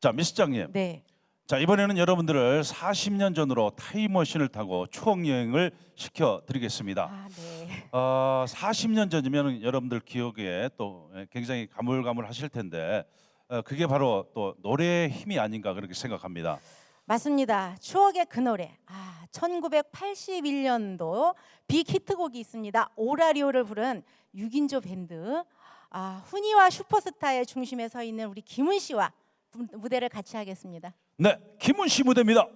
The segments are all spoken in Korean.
자, 미스장님. 네. 자, 이번에는 여러분들을 40년 전으로 타임머신을 타고 추억 여행을 시켜 드리겠습니다. 아, 네. 어, 40년 전이면 여러분들 기억에 또 굉장히 가물가물하실 텐데 어, 그게 바로 또 노래의 힘이 아닌가 그렇게 생각합니다. 맞습니다. 추억의 그 노래. 아, 1981년도 빅 히트곡이 있습니다. 오라리오를 부른 6인조 밴드. 아, 훈이와 슈퍼스타의 중심에 서 있는 우리 김은 씨와 무- 무대를 같이 하겠습니다. 네, 김은 씨 무대입니다.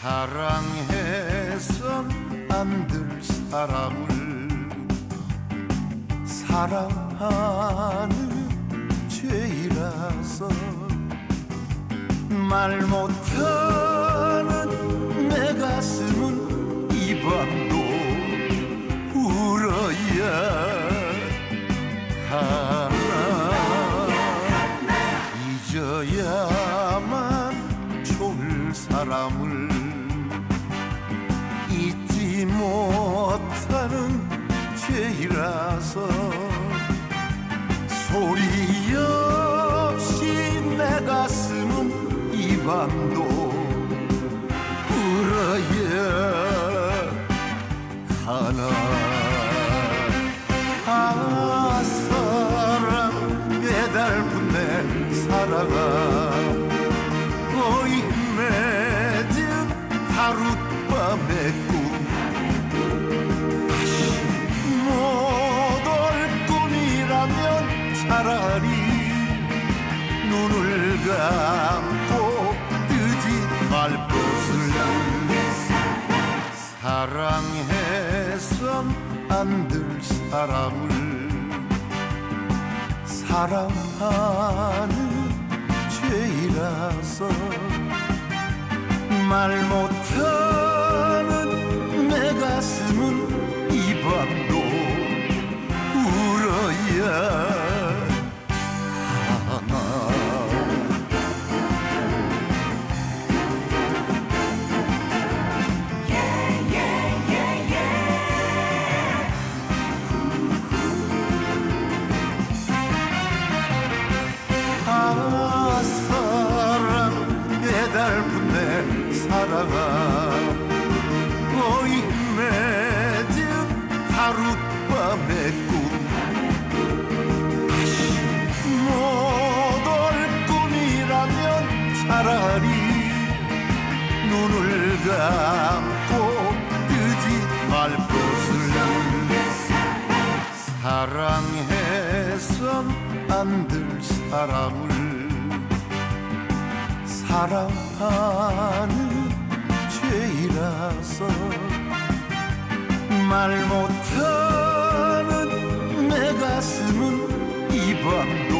사랑해 선안될 사람을 사랑하는 죄이라서 말 못하는 내 가슴은 이 밤도 울어야 하나. 잊어야만 좋을 사람을 죄이라서 소리 없이 내 가슴은 이 밤도 울어야 하나 차라리 눈을 감고 뜨지 말 것을 사랑해선 안 될 사람을 사랑하는 죄이라서 말 못하 사랑아 너희 맺은 하룻밤의 꿈. 다시 못올 꿈이라면 차라리 눈을 감고 뜨지 말 것을. 사랑해선 안 될 사람을 사랑하는 죄이라서 말 못하는 내 가슴은 이 밤도